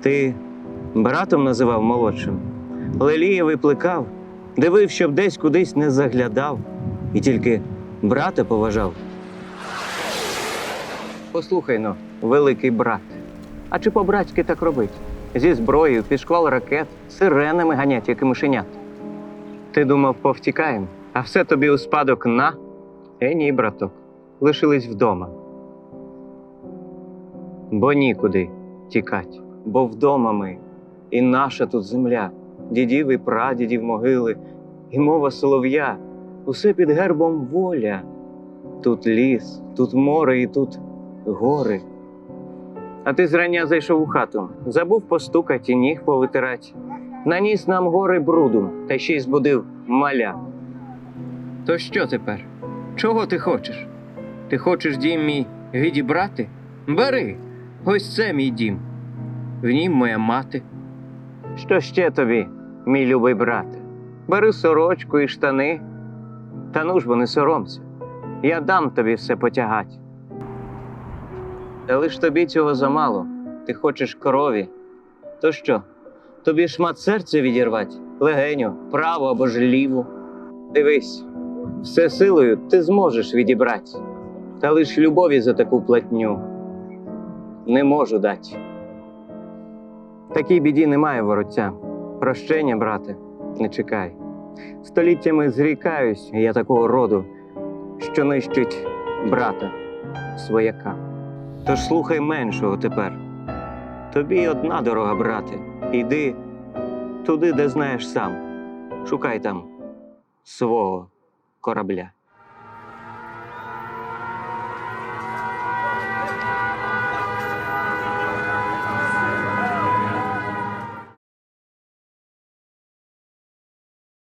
Ти братом називав молодшим, лелієвий плекав, дивив, щоб десь кудись не заглядав, і тільки брата поважав. Послухай но, великий брат, а чи по-братськи так робить? Зі зброєю, під ракет, сиренами ганять, як і мишенят. Ти думав, повтікаєм, а все тобі у спадок на? Е, ні, браток, лишились вдома. Бо нікуди тікать, бо вдома ми, і наша тут земля, дідів і прадідів могили, і мова солов'я, усе під гербом воля. Тут ліс, тут море і тут гори. А ти зрання зайшов у хату, забув постукать і ніг повитирать. Наніс нам гори бруду, та ще й збудив маля. То що тепер? Чого ти хочеш? Ти хочеш дім мій відібрати? Бери, ось це мій дім. В нім моя мати. Що ще тобі, мій любий брате? Бери сорочку і штани. Та ну ж бо не соромся. Я дам тобі все потягать. Та лиш тобі цього замало. Ти хочеш крові. То що? Тобі шмат серця відірвать, легеню, праву або ж ліву. Дивись, все силою ти зможеш відібрати, та лиш любові за таку платню не можу дати. Такій біді немає вороття. Прощення, брате, не чекай. Століттями зрікаюсь я такого роду, що нищить брата свояка. Тож слухай меншого тепер. Тобі одна дорога, брате. Іди туди, де знаєш сам. Шукай там свого корабля.